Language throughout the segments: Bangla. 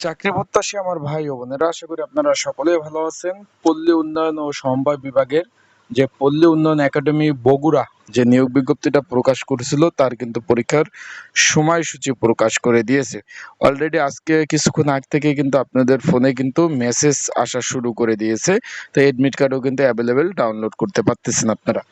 চাকরি প্রত্যাশী আমার ভাই ও বোনেরা, আশা করি আপনারা সকলেই ভালো আছেন। পল্লী উন্নয়ন ও সমবায় বিভাগের যে পল্লী উন্নয়ন একাডেমি বগুড়া যে নিয়োগ বিজ্ঞপ্তিটা প্রকাশ করেছিল, তার কিন্তু পরীক্ষার সময়সূচি প্রকাশ করে দিয়েছে। অলরেডি আজকে কিছুক্ষণ আগ থেকে কিন্তু আপনাদের ফোনে কিন্তু মেসেজ আসা শুরু করে দিয়েছে। তো এডমিট কার্ডও কিন্তু অ্যাভেলেবেল ডাউনলোড করতে পারতেছেন আপনারা।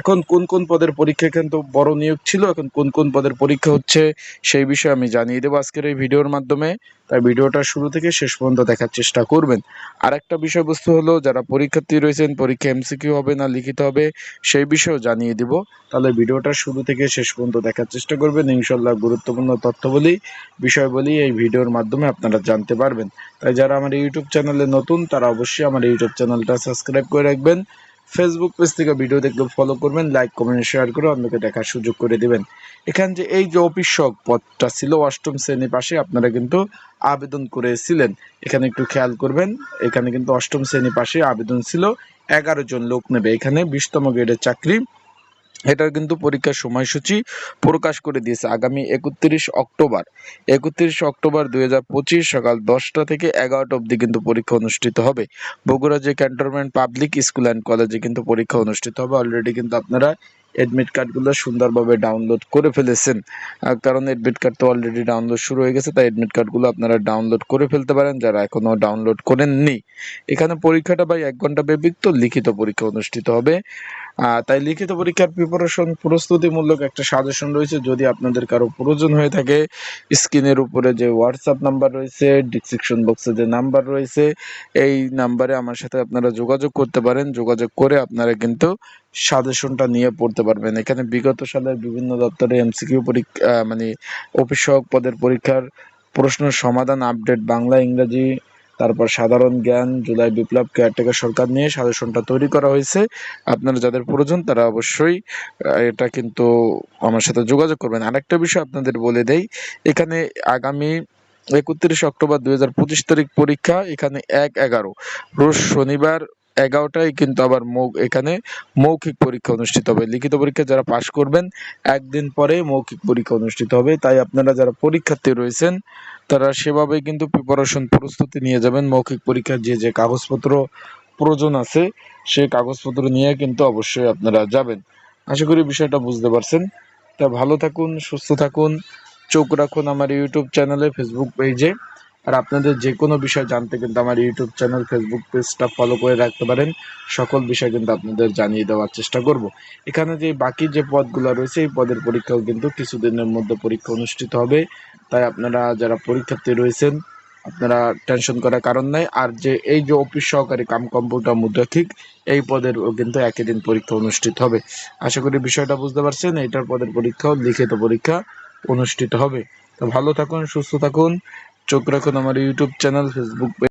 এখন কোন কোন পদের পরীক্ষা কিন্তু বড় নিয়োগ ছিল, এখন কোন কোন পদের পরীক্ষা হচ্ছে সেই বিষয়ে আমি জানিয়ে দেবো আজকের এই ভিডিওর মাধ্যমে। তাই ভিডিওটা শুরু থেকে শেষ পর্যন্ত দেখার চেষ্টা করবেন। আর একটা বিষয়বস্তু হলো, যারা পরীক্ষার্থী রয়েছেন, পরীক্ষা এমসিকিউ হবে না, লিখিত হবে, সেই বিষয়েও জানিয়ে দিব। তাহলে ভিডিওটা শুরু থেকে শেষ পর্যন্ত দেখার চেষ্টা করবেন। ইনশাল্লাহ গুরুত্বপূর্ণ তথ্য বলি বিষয় বলি এই ভিডিওর মাধ্যমে আপনারা জানতে পারবেন। তাই যারা আমার ইউটিউব চ্যানেলে নতুন, তারা অবশ্যই আমার ইউটিউব চ্যানেলটা সাবস্ক্রাইব করে রাখবেন। ফেসবুক পেজ থেকে ভিডিও দেখলে ফলো করবেন লাইক কমেন্ট শেয়ার করে অন্যকে দেখার সুযোগ করে দেবেন। এখান যে এই যে অফিসক পদটা ছিল, অষ্টম শ্রেণি পাশে আপনারা কিন্তু আবেদন করেছিলেন। এখানে একটু খেয়াল করবেন, এখানে কিন্তু অষ্টম শ্রেণি পাশে আবেদন ছিল, এগারো জন লোক নেবে। এখানে বিশতম গ্রেডের চাকরি এটার কিন্তু পরীক্ষার সময়সূচি প্রকাশ করে দিয়েছে আগামী একত্রিশ অক্টোবর। একত্রিশ অক্টোবর দু হাজার পঁচিশ সকাল দশটা থেকে এগারোটা অবধি কিন্তু পরীক্ষা অনুষ্ঠিত হবে। বগুড়া যে ক্যান্টনমেন্ট পাবলিক স্কুল অ্যান্ড কলেজে কিন্তু পরীক্ষা অনুষ্ঠিত হবে। অলরেডি কিন্তু আপনারা এডমিট কার্ডগুলো সুন্দরভাবে ডাউনলোড করে ফেলেছেন। কারণ এডমিট কার্ড তো অলরেডি ডাউনলোড শুরু হয়ে গেছে, তাই এডমিট কার্ডগুলো আপনারা ডাউনলোড করে ফেলতে পারেন, যারা এখনও ডাউনলোড করেননি। এখানে পরীক্ষাটা ভাই এক ঘণ্টা ব্যাপী তো লিখিত পরীক্ষা অনুষ্ঠিত হবে। তাই লিখিত পরীক্ষার প্রিপারেশন প্রস্তুতিমূলক একটা সাজেশন রয়েছে। যদি আপনাদের কারও প্রয়োজন হয়ে থাকে, স্ক্রিনের উপরে যে হোয়াটসঅ্যাপ নাম্বার রয়েছে ডিসক্রিপশন বক্সে যে নাম্বার রয়েছে, এই নাম্বারে আমার সাথে আপনারা যোগাযোগ করতে পারেন। যোগাযোগ করে আপনারা কিন্তু সাজেশনটা নিয়ে পড়তে পারবেন। এখানে বিগত সালের বিভিন্ন দপ্তরে এমসিকিউ পরীক্ষা মানে অফিস সহক পদের পরীক্ষার প্রশ্ন সমাধান আপডেট বাংলা, ইংরেজি তারপর সাধারণ জ্ঞান, জুলাই বিপ্লব কেয়ারটেকার সরকার নিয়ে সাজেশনটা তৈরি করা হয়েছে। আপনারা যাদের প্রয়োজন, তারা অবশ্যই এটা কিন্তু আমার সাথে যোগাযোগ করবেন। আরেকটা বিষয় আপনাদের বলে দেই, এখানে আগামী একত্রিশ অক্টোবর দুই হাজার পঁচিশ তারিখ পরীক্ষা, এখানে এক এগারো। রোজ শনিবার এগারোটায় কিন্তু আবার মৌ, এখানে মৌখিক পরীক্ষা অনুষ্ঠিত হবে। লিখিত পরীক্ষা যারা পাশ করবেন, একদিন পরে মৌখিক পরীক্ষা অনুষ্ঠিত হবে। তাই আপনারা যারা পরীক্ষার্থী রয়েছেন, তারা সেভাবে কিন্তু প্রিপারেশন প্রস্তুতি নিয়ে যাবেন। মৌখিক পরীক্ষার যে যে কাগজপত্র প্রয়োজন আছে সেই কাগজপত্র নিয়ে কিন্তু অবশ্যই আপনারা যাবেন। আশা করি বিষয়টা বুঝতে পারছেন। তা ভালো থাকুন, সুস্থ থাকুন। চোখ রাখুন আমার ইউটিউব চ্যানেলে ফেসবুক পেজে আর আপনাদের যে কোনো বিষয় জানতে কিন্তু আমার ইউটিউব চ্যানেল ফেসবুক পেজটা ফলো করে রাখতে পারেন। সকল বিষয় কিন্তু আপনাদের জানিয়ে দেওয়ার চেষ্টা করব। এখানে যে বাকি যে পদগুলো রয়েছে, এই পদের পরীক্ষাও কিন্তু কিছুদিনের মধ্যে পরীক্ষা অনুষ্ঠিত হবে। তাই আপনারা যারা পরীক্ষার্থী রয়েছেন, আপনারা টেনশন করার কারণ নাই। আর যে এই যে অফিস সহকারী কাম কম্পিউটার মুদ্রা ঠিক এই পদের কিন্তু একই দিন পরীক্ষা অনুষ্ঠিত হবে। আশা করি বিষয়টা বুঝতে পারছেন এটার পদের পরীক্ষাও লিখিত পরীক্ষা অনুষ্ঠিত হবে। তো ভালো থাকুন, সুস্থ থাকুন। চোখ রাখুন আমার ইউটিউব চ্যানেল ফেসবুক